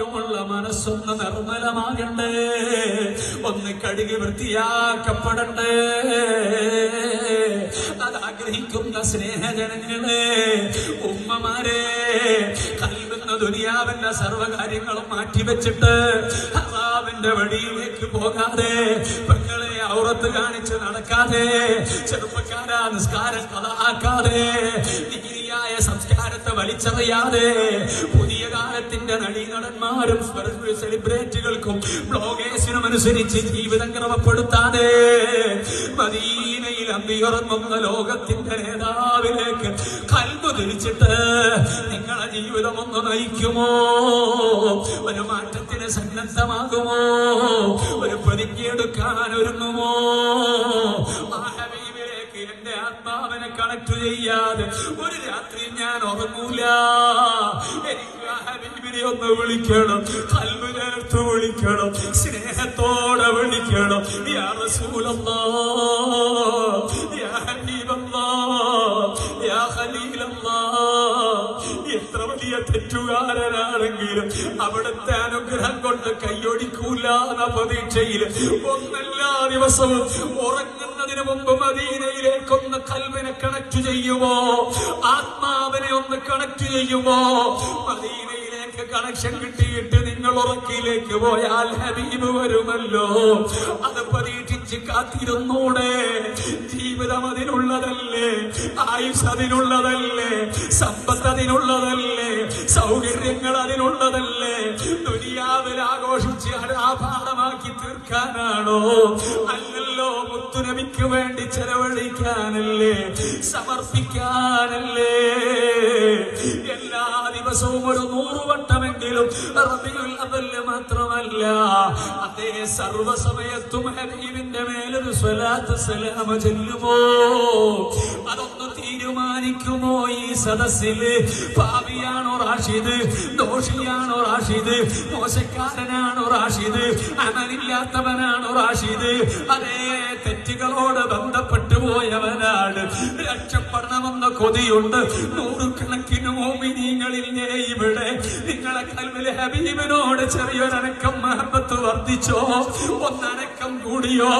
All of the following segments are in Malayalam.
ഉപകാരമുള്ള മനസ്സൊന്ന് നിർമ്മലമാകണ്ടേ. ഒന്ന് കഴുകി വൃത്തിയാക്കപ്പെടണ്ടേ. അത് ആഗ്രഹിക്കുന്ന സ്നേഹജനങ്ങളെ ഉമ്മമാരെ കൽവുന്ന ദുനിയാവിന്റെ സർവകാര്യങ്ങളും മാറ്റിവെച്ചിട്ട് ഹറാമിന്റെ വഴിയിലേക്ക് പോകാതെ പെങ്ങളെ ഔറത്ത് കാണിച്ച് നടക്കാതെ ചെറുപ്പക്കാരാ നിസ്കാരം കളാക്കാതെ സംസ്കാരത്തെ വലിച്ചറിയാതെ പുതിയ കാലത്തിന്റെ നടീനടന്മാരും സെലിബ്രേറ്റുകൾക്കും ബ്ലോഗേഴ്സിനും അനുസരിച്ച് ജീവിതം ക്രമപ്പെടുത്താതെ മദീനയിൽ അന്തിയുറങ്ങുന്ന ലോകത്തിന്റെ നേതാവിലേക്ക് കൽബ് തിരിച്ചിട്ട് നിങ്ങളെ ജീവിതം ഒന്ന് നയിക്കുമോ? ഒരു മാറ്റത്തിന് സന്നദ്ധമാകുമോ? ഒരു പ്രതിജ്ഞയെടുക്കാൻ ഒരുങ്ങുമോ? ആത്മാവിനെ കണക്ട് ചെയ്യാതെ ഒരു രാത്രി ഞാൻ ഉറങ്ങൂല. എനിക്ക് ഒന്ന് വിളിക്കണം കൽവ് വിളിക്കണം സ്നേഹത്തോടെ വിളിക്കണം. യാ റസൂലല്ലാ യാ ഹബീബല്ലാ യാ ഖലീലല്ലാ. എത്ര വലിയ തെറ്റുകാരനാണെങ്കിലും അവിടുത്തെ അനുഗ്രഹം കൊണ്ട് കൈയൊടിക്കൂല എന്ന പ്രതീക്ഷയിൽ ഒന്നെല്ലാ ദിവസവും ഉറങ്ങുന്നതിന് മുമ്പ് മദീനയിലേക്കൊന്ന് കൽവിനെ കണക്ട് ചെയ്യുമോ ആത്മാവിനെ ഒന്ന് കണക്ട് ചെയ്യുമോ മദീനയിലേക്ക് കണക്ഷൻ കിട്ടിയിട്ട് നിങ്ങൾ ഉറക്കിയിലേക്ക് പോയാൽ ഹബീബ് വരുമല്ലോ. അത് പരീക്ഷിച്ച് കാത്തിരുന്നൂടെ. ജീവിതം അതിനുള്ളതല്ലേ? ആയുസ് അതിനുള്ളതല്ലേ? സമ്പത്ത് അതിനുള്ളതല്ലേ? സൗകര്യങ്ങൾ അതിനുള്ളതല്ലേ? ദുനിയാവിൽ ആഘോഷിച്ച് ആഭാരമാക്കി തീർക്കാനാണോ? അല്ലല്ലോ മുത്തുനബിക്ക് വേണ്ടി ചെലവഴിക്കാനല്ലേ സമർപ്പിക്കാനല്ലേ? എല്ലാ ദിവസവും ഒരു നൂറ് വട്ടമെങ്കിലും റബിയുൽ അവൽ മാത്രമല്ല അതേ സർവസമയത്തും ഹബീബിന്റെ മേലൊരു സ്വലാത്ത് സലാമ ചെല്ലുമോ? അതൊന്ന് തീരുമാനിക്കുമോ ഈ സദസ്സിൽ പാവിയാണോ റാഷിദ്? ദോഷിയാണോ റാഷിദ്? മോശക്കാരനാണോ റാഷിദ്? അമലില്ലാത്തവനാണോ റാഷിദ്? അതേ തെറ്റുകളോട് ബന്ധപ്പെട്ടു പോയവനാണ്. രക്ഷപ്പെടണമെന്ന കൊതിയുണ്ട്. നൂറുകണക്കിന് മോമിനികളില്ലേ ഇവിടെ. നിങ്ങളെ കൽവിലെ ഹബീബിനോട് ചെറിയൊരനക്കം മഹബത്ത് വർദ്ധിച്ചോ? ഒന്നനക്കം കൂടിയോ?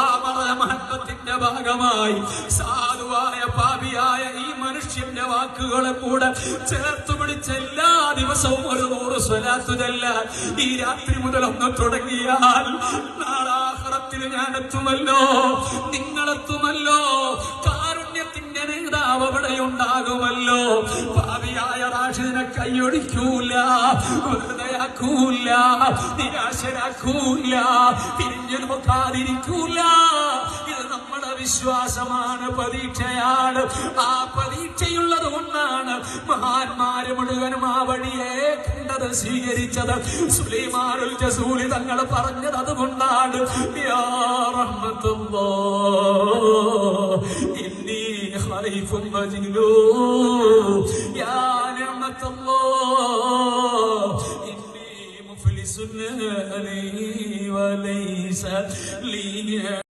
ആ മഹബത്തിന്റെ ഭാഗമായി സാധുവായ പാപിയായ ഈ മനുഷ്യന്റെ വാക്കുകളെ കൂടെ ചേർത്ത് പിടിച്ച എല്ലാ ദിവസവും ഒരു നൂറ് സ്വലാത്തുതല്ല. ഈ രാത്രി മുതൽ ഒന്ന് തുടങ്ങിയാൽ നാളാഹറത്തിൽ ഞാൻ എത്തുമല്ലോ നിങ്ങളെത്തുമല്ലോ. ഉണ്ടാകുമല്ലോ. ഭാവിയായ റാഷിദിനെ കൈയൊടിക്കൂല വെറുതെയാക്കൂല നിരാശരാക്കൂല തിരിഞ്ഞു നോക്കാതിരിക്കൂല ഇത് നമ്മുടെ വിശ്വാസമാണ് പരീക്ഷയാണ് ആ പരീക്ഷയുള്ളത് കൊണ്ടാണ് മഹാന്മാര് മുഴുവനും ആ വഴിയെ കണ്ടത് സ്വീകരിച്ചത്. സുലൈമാനുൽ ജസൂലി തങ്ങൾ പറഞ്ഞത് അതുകൊണ്ടാണ്. യാ റഹ്മത്തുള്ളാ. ഇന്നി سيف مجنون يا نعمة الله. إني مفلس أني وليس لي